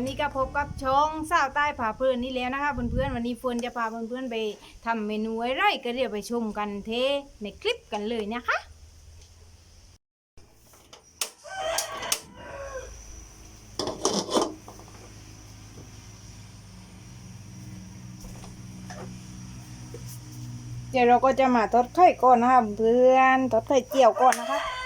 วันนี้ก็พบกับช่องสาวใต้ผาเพลินนี่แล้วนะคะเพื่อนๆวันนี้เฟิร์นจะพาเพื่อนๆไปทำเมนูไร่ก็เดี๋ยวไปชมกันเทในคลิปกันเลยนะคะเดี๋ยวเราก็จะมาทอดไข่ก่อนนะคะเพื่อนทอดไข่เจียวก่อนนะคะ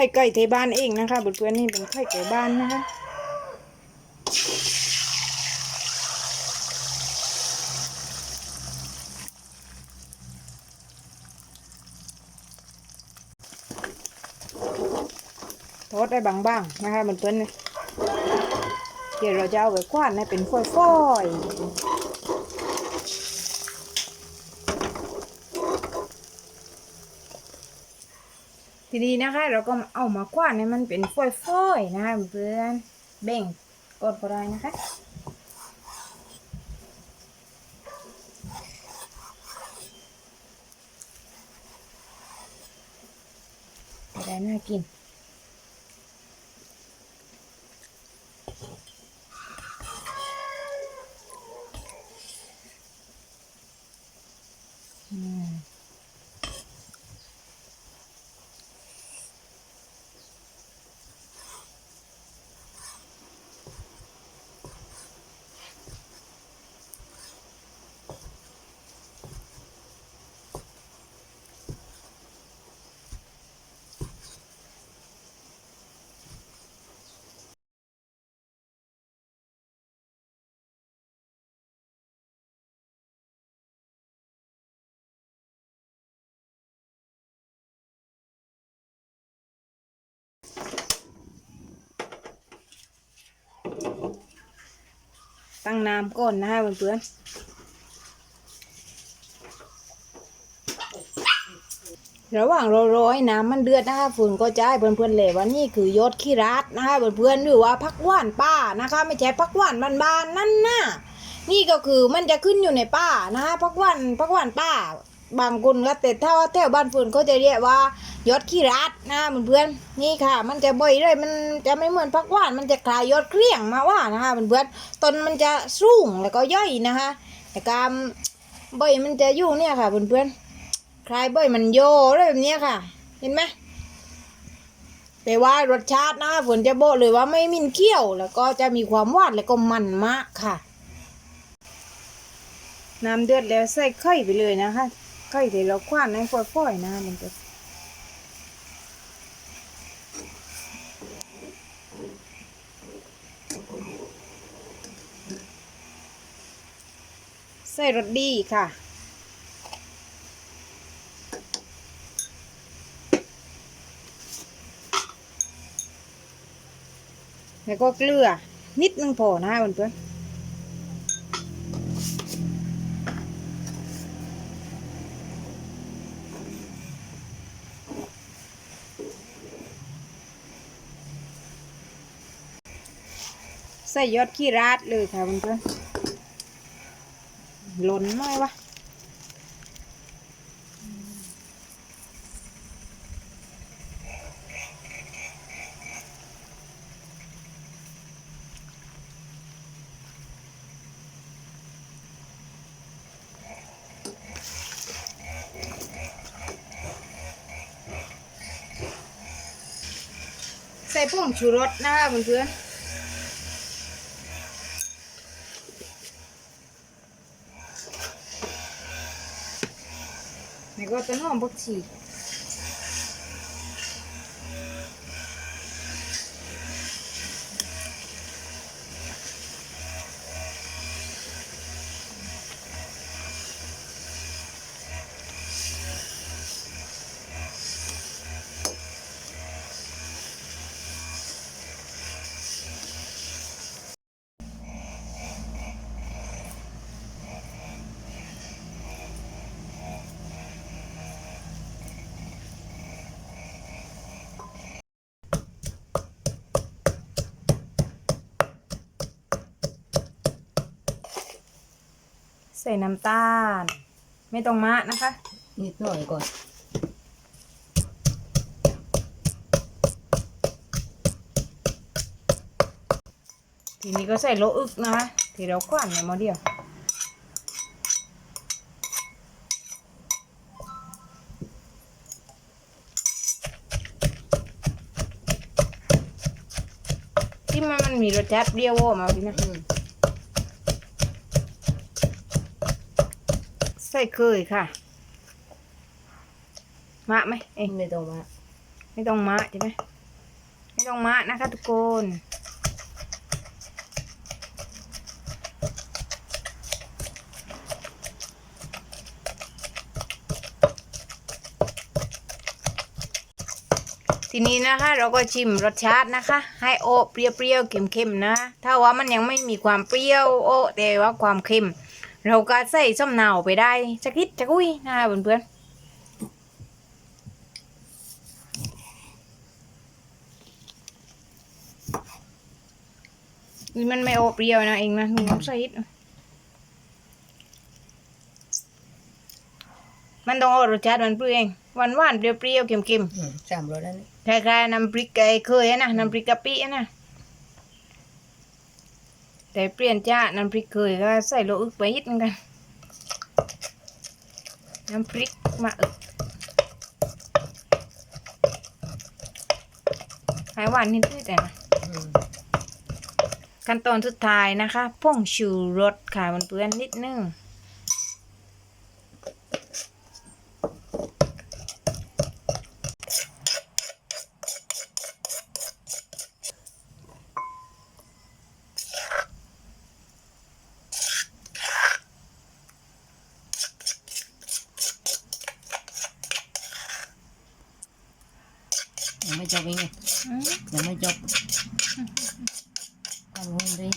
ข่ไก่เทบ้านเองนะคะเพื่อนๆนี่เป็นไข่ไก่บ้านนะคะทอดได้บางๆนะคะเพื่อนๆเนี่เดี๋ยวเราจะเอาไว้คว้านให้เป็นฝอยๆ ทีนี้นะคะ เราก็เอามาคว้านให้มันเป็นฝอยๆนะคะเพื่อนแบ่งกดก็ได้นะคะจะได้น่ากิน ตั้งน้ำก่อนนะคะเพื่อนๆระหว่างเรารอให้น้ำมันเดือดนะคะฝุ่นก็จะให้เพื่อนๆเลยว่านี่คือยอดขี้รัดนะคะเพื่อนๆหรือว่าพักว่านป้านะคะ ไม่ใช่พักว่านบานๆนั่นน่ะนี่ก็คือมันจะขึ้นอยู่ในป้านะคะพักว่านพักว่านป้า บางคนก็แต่ถ้าแถวบ้านฝุ่นเขาจะเรียกว่ายอดขี้รัดนะเพื่อนๆนี่ค่ะ มันจะบ่อยเลยมันจะไม่เหมือนพักว่านมันจะคลายยอดเกลี้ยงมาว่านะคะเพื่อนๆต้นมันจะสูงแล้วก็ย่อยนะคะ แต่การบ่อยมันจะอยู่เนี่ยค่ะเพื่อนๆคลายบ่อยมันโยอะไรแบบนี้ค่ะ เห็นไหมแต่ว่ารสชาตินะฝนจะโบเลยว่าไม่มินเคี้ยวแล้วก็จะมีความหวานแล้วก็มันมากค่ะน้ำเดือดแล้วใส่ไข่ไปเลยนะคะ ไข่ที่เราคว้านให้ฝอยๆนะมันจะใส่รสดีค่ะแล้วก็เกลือนิดนึงพอนะเพื่อน ส่ยอดขี้ราดเลยค่ะเพื่อนๆหล่นหน่อยวะใส่ผงชูรสนะคะเพื่อนๆ แล้วก็ต้นหอมผักชี ส่น้ำตาล ไม่ต้องมะนะคะนิดหน่อยก่อนทีนี้ก็ใส่โลอึกนะคะที่เรากว้านในหมอเดียวที่มันมันมีรสชาติเปรี้ยวออกมาดินะ อืม ใส่เคยค่ะ มะไหมเอ้ยไม่ต้องมาไม่ต้องมะใช่ไหมไม่ต้องมะนะคะทุกคนทีนี้นะคะเราก็ชิมรสชาตินะคะ ให้โอเปรี้ยวๆเค็มๆนะ ถ้าว่ามันยังไม่มีความเปรี้ยวโอแต่ว่าความเค็ม เราก็ใส่ส้มเนาไปได้สักนิดสักอุ้ยนะคะเพื่อนๆนี่มันไม่โอเปรี้ยวนะเองนะหนูต้องใส่นิดมันต้องเอารสชาติมันเปรี้ยวเองหวานหวานๆเปรี้ยวๆเค็มๆอืมสามรสแล้วนี่คล้ายๆน้ำพริกไก่เคยอะนะน้ำพริกกะปิอะนะ แต่เปลี่ยนจ้าน้ำพริกเคยก็ใส่โลอึกไปนิดนึงกัน น้ำพริกมาอึกให้หวานนิดๆแต่นะอืมขั้นตอนสุดท้ายนะคะพ่งชูรสค่ะมันเปื้อนๆนิดนึง ยังไม่จบอีกไงอืมยังไม่จบทำหุ่นดิ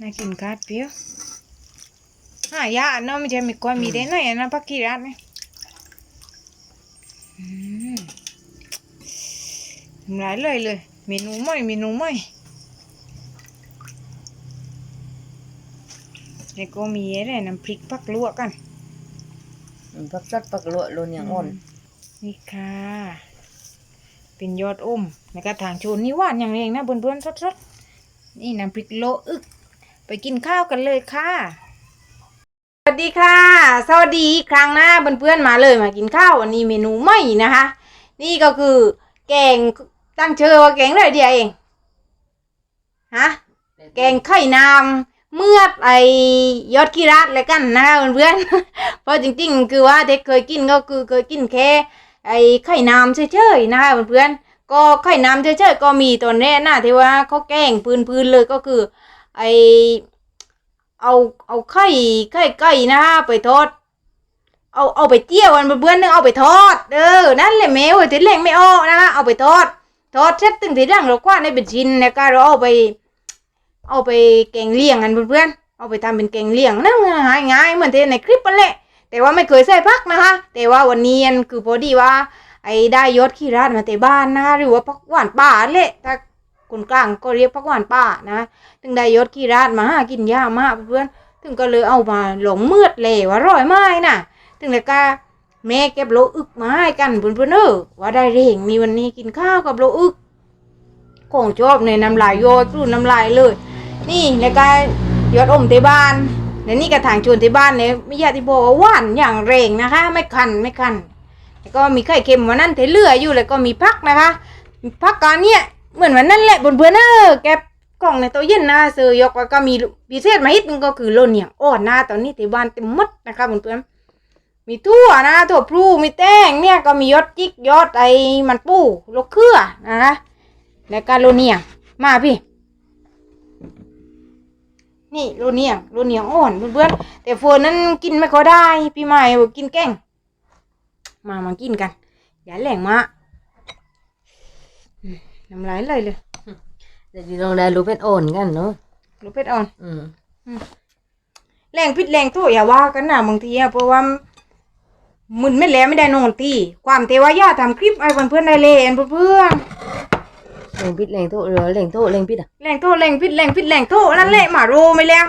น่ากินกัด เปรี้ยวหายากเนาะไม่ใช่มีก้อนมีได้ไหนอะนะพักกี้รัดเนี่ยอืมทำลายเลยเลยเมนูใหม่เมนูใหม่แล้วก็มีอะไรน้ำพริกผักลวกกันอืมปักซัดปักลวกโลนอย่างอ่อนนี่ค่ะ เป็นยอดอมแล้วก็ทางโชนนี่หวานอย่างเองนะเพื่อนๆสดๆนี่น้ำพริกโลอึก ไปกินข้าวกันเลยค่ะสวัสดีค่ะ สวัสดีอีกครั้งนะเพื่อนๆมาเลยมากินข้าววันนี้เมนูใหม่นะคะ นี่ก็คือแกง ตั้งชื่อว่าแกงอะไรเดียวเองฮะแกงไข่นามเมื่อไอยอดกีราดเลยกันนะเพื่อนๆเพราะจริง ๆ คือว่าเด็กเคยกินก็คือเคยกินแค่ไอไข่นามเฉยๆนะคะเพื่อนๆก็ไข่นามเฉยๆก็มีตัวแรกนะที่ว่าเขาแกงพื้นๆเลยก็คือ ไอเอาเอาไข่ไข่ไก่นะคะไปทอดเอาเอาไปเจียวกันเพื่อนๆนึงเอาไปทอดเออนั่นแหละแมวทีแรกไม่ออกนะคะเอาไปทอด ทอดเสร็จตึงทีหลังเราคว้าในเป็นชิ้นแล้วก็เราเอาไป เอาไปแกงเลี่ยงกันเพื่อนๆเอาไปทำเป็นแกงเลี่ยงนะง่ายง่ายเหมือนที่ในคลิปนั่นแหละแต่ว่าไม่เคยใส่พักนะคะ แต่ว่าวันนี้นคือพอดีว่า ไอ้ได้ยศขี้ราดมาแต่บ้านนะคะหรือว่าพักหวานป่าแหละถ้าคนกลางก็เรียกพักหวานป่านะถึงได้ยศขี้ราดมาหากินยากมากเพื่อนถึงก็เลยเอามาหลงมืดเลยว่าร่อยไม้นะถึงแล้วก็ แม่เก็บโลอึกมาให้กันเพื่อนๆเออว่าได้เร่งมีวันนี้กินข้าวกับโลอึกของชอบในน้ำลายโยยกรูดน้ำลายเลย นี่แล้วก็ยอดอมที่บ้านและนี่กระถางชวนที่บ้านเนี่ยม่อยากที่บอกว่าหวานอย่างแรงนะคะ ไม่คันไม่คันแล้วก็มีไข่เค็มวันนั้นเทเลืออยู่แล้วก็มีพักนะคะพักการเนี้ยเหมือนวันนั้นแหละบนเพื่อนเออแกกล่องในตู้เย็นนะซื้อยกแล้วก็มีพิเศษมาอีกนึงก็คือโลนเนี่ยอ่อนหนะตอนนี้ที่บ้านเต็มมดนะคะเพื่อนๆ มีทั่วนะถั่วพลูมีแต้งเนี่ยก็มียอดจิกยอดไอ้มันปูโลกเครือนะคะแล้วก็โลเนี่ยมาพี่ นี่โรเนียงโรเนียงอ่อนเพื่อนๆแต่เฟิร์นนั้นกินไม่ค่อยได้พี่ใหม่บอกกินแกล้งมามากินกัน อย่าแหลงมากอืมน้ำลายเลยเลยเดี๋ยวลองได้รู้เป็นอ่อนกันเนาะลูกเป็ดอ่อน อืมแรงพิษแรงโทษอย่าว่ากันนะบางทีอะเพราะว่า มึนไม่แล้วไม่ได้นอนที่ความเทวายาทำคลิปไอ้เพื่อนๆได้เลยเอ็นเพื่อนแรงพิษแรงโทษเรือแรงโทษแรงพิษอะๆแรงโทษแรงพิษแรงพิษแรงโทษนั่นแหละหมาโรไม่แล้ว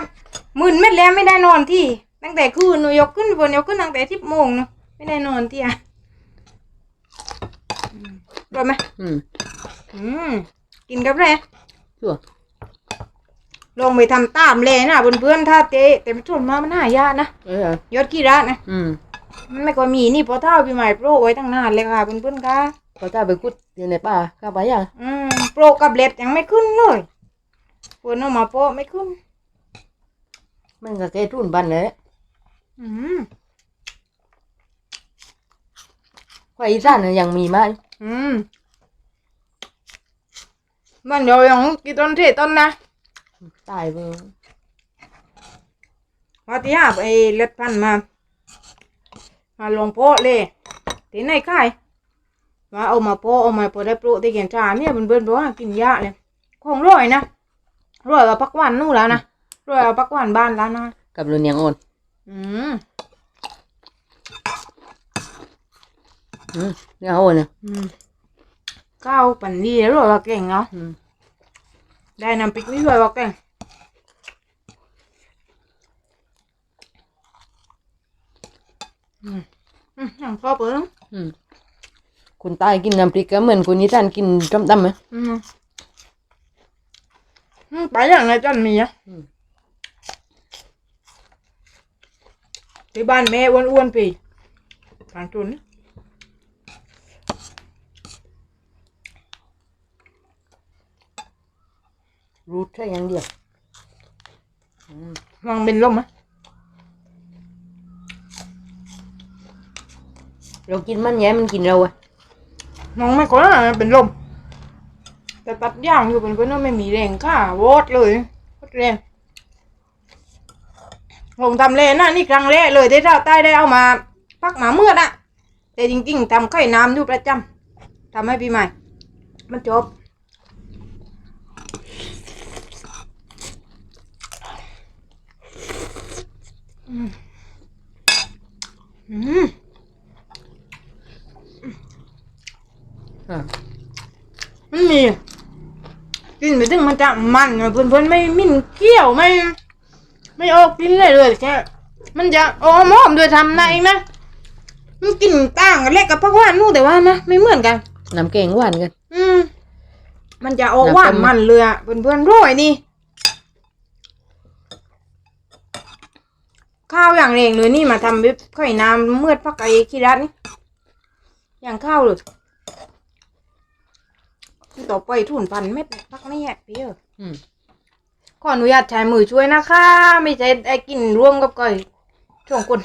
มึนไม่แล้วไม่ได้นอนที่ตั้งแต่คืนหนูยกขึ้นบนยกขึ้นตั้งแต่ทิบโมงเนาะไม่ได้นอนที่อะอืมรอดไหมอืมอืมกินกับอะไรชัวร์ลองไปทำตามเลยนะเพื่อนๆถ้าเจ๊แต่ไม่ชวนมามันหายากนะเออยอดขี้รักนะอืมมัน ไม่ค่อยมีนี่พอเท่าพี่ใหม่โปรไว้ตั้งนานเลยค่ะเพื่อนๆค่ะพอจ้าไปกุดอยู่ในป่าข้าไปยังอืมโปรกับเล็ดยังไม่ขึ้นเลยเพื่อนเอามาโปรไม่ขึ้น มันก็แค่ทุนบันเลยอืมควายอีสานน่ะยังมีไหมอืมมันเดี๋ยวยังกี่ต้นเทต้นนะตายเบิ่งพอที่ห้าไอ้เล็ดพันธุ์มา มาลงโปะเลยที่ไหนขายว่าเอามาโปะเอามาโปะได้โปรที่เขียนจานเนี่ยเพื่อนๆบอกว่ากินยากเลยของร่อยนะร่อยกว่าปักหวานนู่นแล้วนะร่อยกว่าปักหวานบ้านแล้วนะกับรุนยังอ่อนอืมอืมเนี่ยอ่อนเนี่ยอืมข้าวปั่นดีแล้วร่อยกว่าเก่งเนาะอืมได้น้ำพริกนี่ร่อยกว่าเก่ง อืมอืมอย่างชอบเอออืมคนใตายกินน้ำพริกก็เหมือนคนอีสานกินต้มตำไหมอืมอืมไปอย่างไรจันมีอะอืมที่บ้านแม่อ้วนๆปีทางจุนรูทแค่อย่างเดียวอืมวางเป็นลมไหม เรากินมันแย่มันกินเราอะมองไม่ก่อนนะเป็นลม แต่ตัดย่างอยู่เป็นเพื่อนว่าไม่มีแรงค่าวอดเลยวอดแรงผมทำเลนะนี่ครั้งแรกเลยที่เราใต้ได้เอามาพักหมาเมื่อดะแต่จริงๆทำไข่น้ำอยู่ประจำทำให้ปีใหม่ มันจบอืมอืม อะมันมีกินไปถึงมันจะมันอะเพื่อนๆไม่มิ่นเกี้ยวไม่ ไม่ออกกินเลยเลยแค่มันจะออมหอมโดยทำนะเองนะมันกลินต่างกันเล็กกับพักหวานนู่นแต่ว่านะไม่เหมือนกัน น้ำแกงหวานกัน อืมมันจะออกหวานมันเลยอะเพื่อนๆร่อยนี่ข้าวอย่างเร่งเลยนี่มาทำวิปไข่น้ำเมือดพักไอ้ขี้รัดนี่อย่างข้าวเลย ต่อไปทุนพันเม็ดพักนี่แหละพี่เอออืมขออนุญาตใช้มือช่วยนะคะ ไม่ใช่ไอ้กินร่วมกับก่อยช่วงคน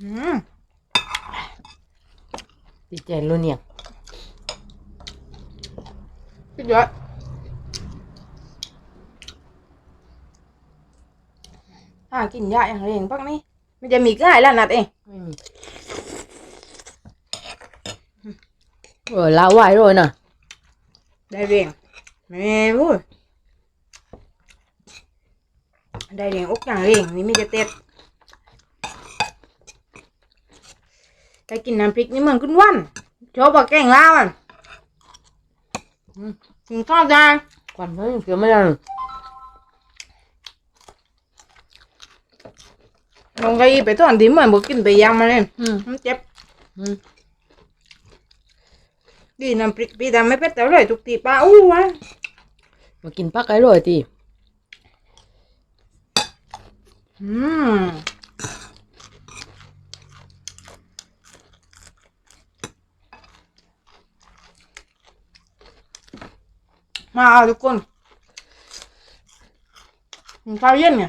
อืมติดใจรุนยังสุดยอดหากินยากอย่างเร่งพักนี้มันจะมีก็หายละนัดเอง ไม่มีเออลาวไหวเลยน่ะได้เร่งแม่พูดได้เร่งอกอย่างเร่งนี่ไม่จะเต็ดได้กินน้ำพริกนี่เหมือนคุณวันโชว์บอกแกงลาวอะอืมกินข้าวได้ควันเขายังเกี่ยวไม่ได้เลยลงไปไปตอนที่เหมือนบอกกินไปยำมาเลยอืมมันเจ็บ อืมดีน้ำพริกพี่ทำไม่เป็ดแต่อร่อยทุกทีป้าอู้วะมากินปักไก่เลยทีอืมมาเอาทุกคนกินข้าวเย็นไง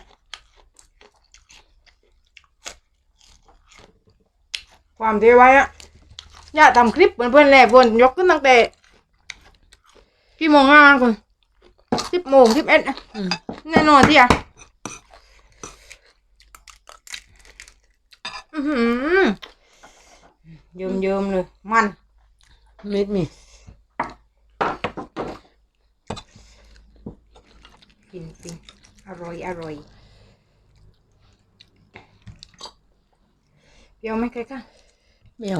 ความเทไว้อะ อยากทำคลิปเพื่อนๆแหละบนยกขึ้นตั้งแต่กี่โมงงานคนสิบโมงสิบเอ็ดแน่นอนที่อะเยิมเยิมเลย มันมิดมีกินกินอร่อยอร่อยเปรี้ยวไหมใครคะเปรี้ยว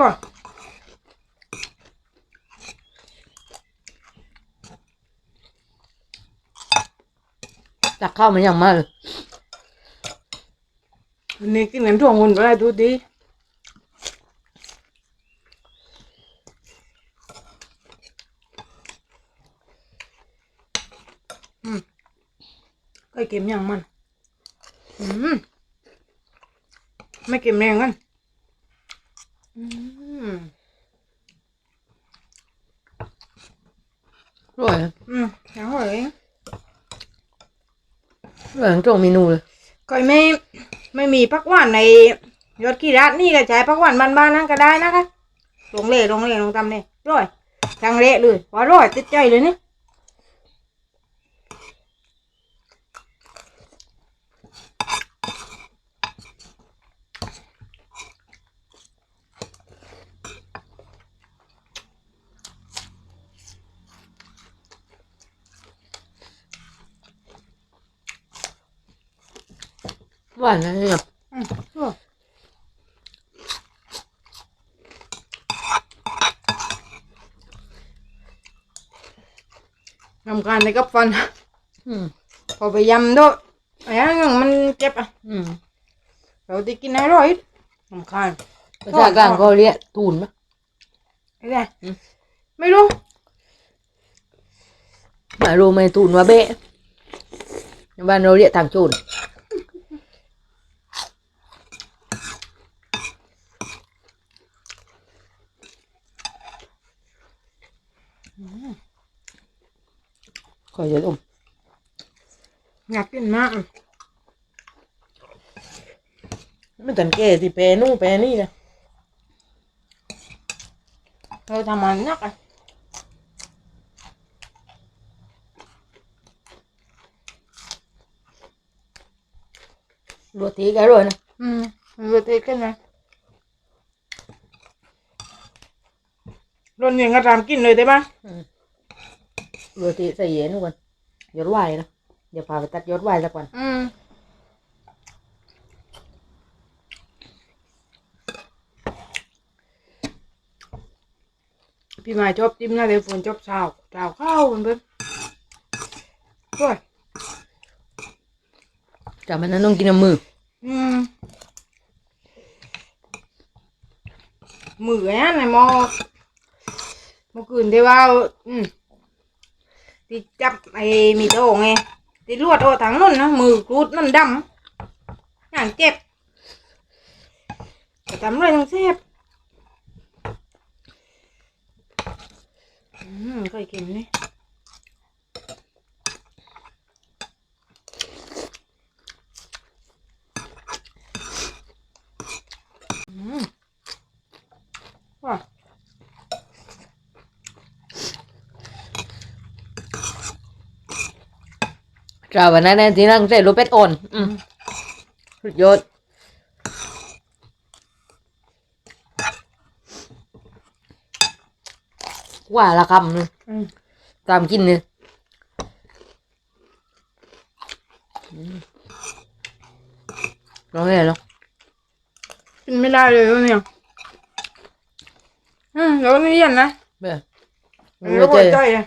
ร่อยตักข้าวมันอย่างมากเลยวันนี้กินกันทั่วคนไปได้ดูดีอืมไก่เค็มอย่างมัน อืม ไม่เค็มแรงกัน อืมอร่อยนะอืมอย่างอร่อยเองอร่อยทั้งสองเมนูเลยก็ไม่ไม่มีพักหวานในยอดขี้รัดนี่ก็ใช้พักหวานบ้านๆนั่นก็ได้นะคะลงเล่ลงเล่ลงตำเล่ร่อยทางเละเลยว่าร่อยติดใจเลยนี่ หวานนะเนี่ยอืมร่อยทำการในกับฟันอืมพอไปยำด้วยไอ้นั่นมันเจ็บอะอืมเราจะกินอร่อยทำการภาษากลางเขาเรียกตูนปะไอ้เนี่ยอืมไม่รู้หมายรู้ไหมตูนว่าเบะบ้านเราเรียกทางโจน ขอเยอะอมอยากกินมากไม่ตันแก่ที่แปรนู่นแปรนี่นะเราทำมันนักอะโรตีก็อร่อยนะ อืมเราตีกันไหมรนยังก็ทำกินเลยได้ปะ โรตีใส่เย็นทุกวันยอดวนะเดี๋ยวพาไปตัดยอดวสักวันอืมพี่หมายชอบจิ้มหนะเดี๋ยฝนชอบชาวชาวข้าวเพื่อนๆด้วยจากนั้นต้องกินมือ อืมมือไอ้นั่นไอ้หมอเมื่อคืนที่ว่า อืม ที่จับไอ้มีโตไงที่ลวดโอถังนั่นนะมือกรูดนั่นดำอย่างเจ็บแต่ทำเลยทั้งเจ็บอืมเคยกินนี่ จากวันนั้นเนี่ยที่นั่งใส่รถเป็ดอ่อนอืมสุดยอดว่าละคำเลยอืมตามกินเลยร้องไงหรอกินไม่ได้เลยวะเนี่ยอืมแล้วนี่ยันนะเบื่อแล้วหัวใจอะ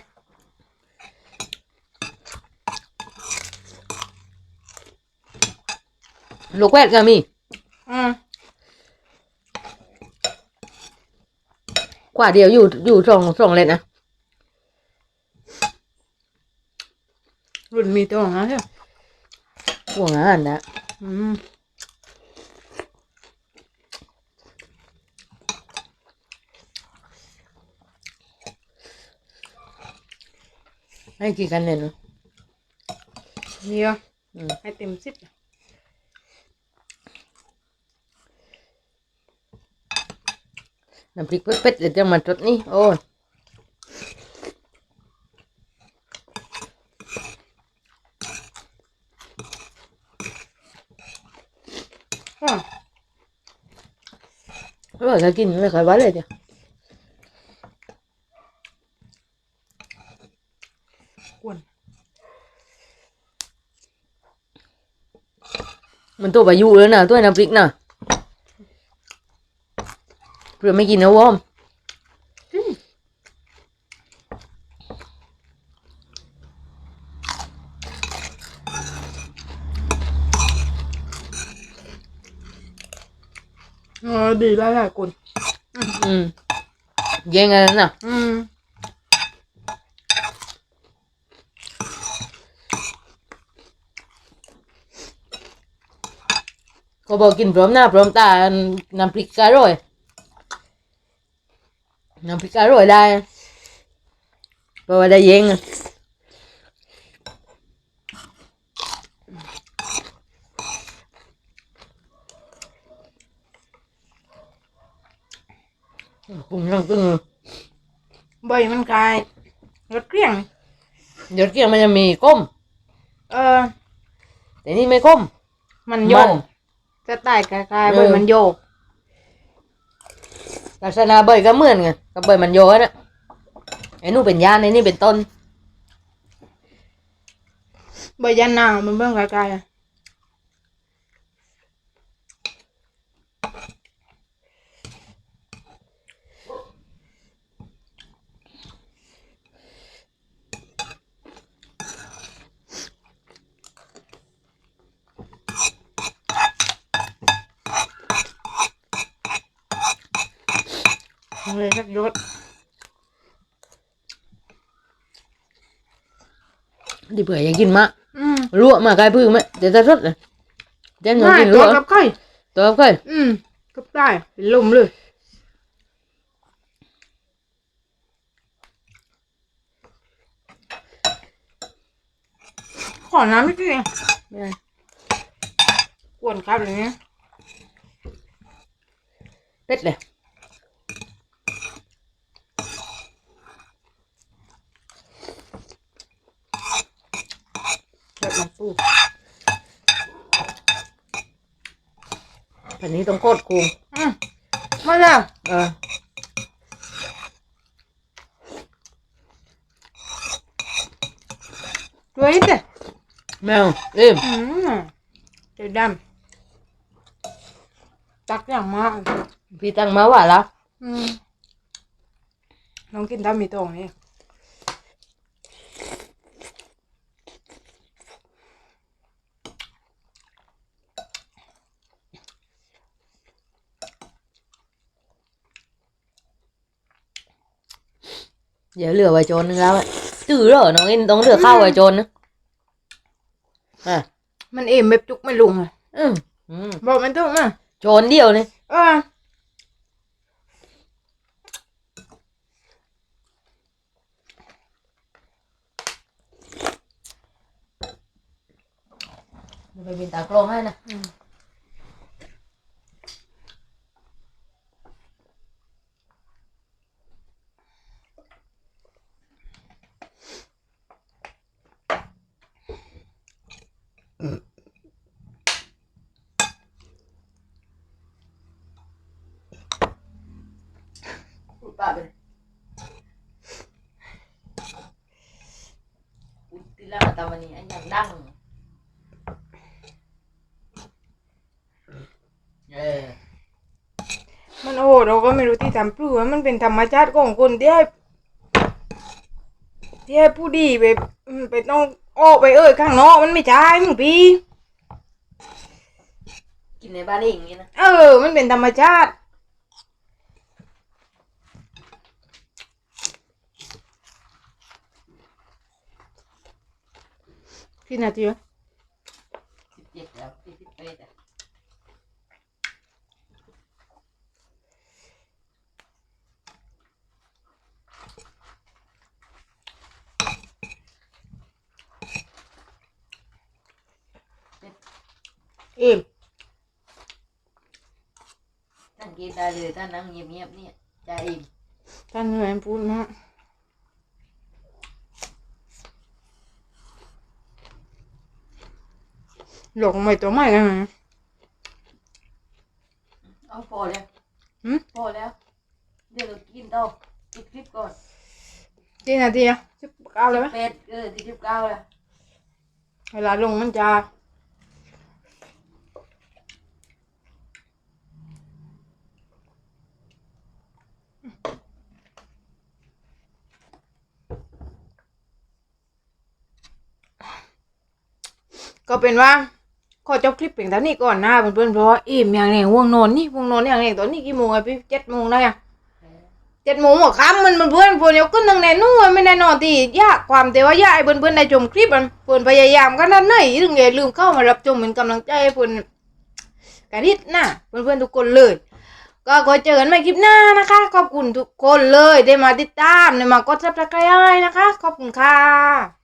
ลูกแวดก็มีอืมกว่าเดียวอยู่อยู่สองสองเลยนะรุ่นมีตัวนะใช่ไหมห่วงอาหารนะอืมให้กี่คะแนนวะเดียวอืมให้เต็มสิบ น้ำพริกเผ็ดๆเดี๋ยวจะมาจดนี่โอ้ยอะอร่อยจะกินไม่ค่อยหวานเลยเดียวกวนมันตัวปลายุแล้วนะตัวน้ำพริกนะ เพื่อไม่กินนะวอมเออดีแล้วแหละกุนอืมแย่งกันนะอืมก็บอกกินพร้อมหน้าพร้อมตาน้ำพริกอร่อย น้ำพริกอร่อยได้เพราะว่าได้แย่งอะปรุงทั้งตึงใบมันกลายรสเกลี้ยงเดี๋ยวเกี่ยงมันจะมีก้ม เออแต่นี่ไม่ก้ม มันโยมักนจะตายกลายกลายเออใบมันโยก ลักษณะเบยก็เหมือนไงกับเบยมันโยนอะไอ้นู่นเป็นยานไอ้นี่เป็นต้น ใบยันนางมันเบื้องกลายก ลายอะเลยสักยศดิเผื่ออยากกินมากอืมลวกมากไกลพึ่งไหมเดี๋ยวจะรสเลยเจนอยากง่ายกินลตัววกกับไข่ตัวเคยอืมกับได้เป็นลมเลย ขอน้ำนิดเดียวไม่ได้กวนครับอย่างเงี้ย เป็ดเลย แบบมันฟูแผ่นนี้ต้องโคตรคูงอืมมาแล้วเออด้วยเด้แมวเอ็มอืมเดี๋ยวดำตักอย่างมากพี่ตั้งมาว่าแล้วอืมน้องกินทำมีตรงนี่ เดี๋ยวเหลือไว้โจนนึงแล้วอะจื้อเหรอน้องเอ็นต้องเหลือข้าวไว้โจนนะอะมันเอ็มแบบจุกไม่ลุงอะอืมอืมบอกมันต้องมาโจนเดียวเลยเออเดี๋ยวไปบินตากลงให้นะ พูดป้าไปเลยอุยติล่าตาวันนี้อันยังดังเออ มันโอ้เราก็ไม่รู้ ที่ทำปลื้มมันเป็นธรรมชาติของคนที่ให้ที่ให้ผู้ดีไปอืมไปต้องออกไปเอ้ยข้างนอกมันไม่ใช่มึงพี่กินในบ้านเองนี่นะเออ มันเป็นธรรมชาติกี่นาทีวะสิบเจ็ดแล้วสิบสิบแปด อะอิ่มนั่งกินได้เลยถ้านั่งเงียบๆเนี่ยใจอิ่มท่านเหนื่อยพูดนะหลงไม่ตัวไม่กันไหมเอาพอแล้วหืมพอแล้ว เดี๋ยวเรากินต่อปิดคลิปก่อนกี่นาทีอะสิบเก้าเลยไหมเป็ดเออที่สิบเก้าแล้วเวลาลงมันจะ ก็เป็นว่าขอจบคลิปเพียงเท่านี้ก่อนนะเพื่อนๆเพราะว่าอิ่มอย่างเนี้ง่วงนอนนี่ง่วงนอนอย่างเนี้ตอนนี้กี่โมงอะพี่เจ็ดโมงได้อะเจ็ดโมงหัวค่ำมันเพื่อนๆเพื่อนเดี๋ยวขึ้นตั้งแต่นู่นไม่ได้นอนที่ยากความแต่ว่ายากให้เพื่อนๆได้ชมคลิปมันเพื่อนพยายามกันนั่นไหนถึงอย่าลืมเข้ามารับชมเป็นกำลังใจให้เพื่อนกันนิดนะเพื่อนๆทุกคนเลย ก็ขอเจอกันใหม่คลิปหน้านะคะ ขอบคุณทุกคนเลยได้มาติดตามได้มากดซับสไครต์นะคะ ขอบคุณค่ะ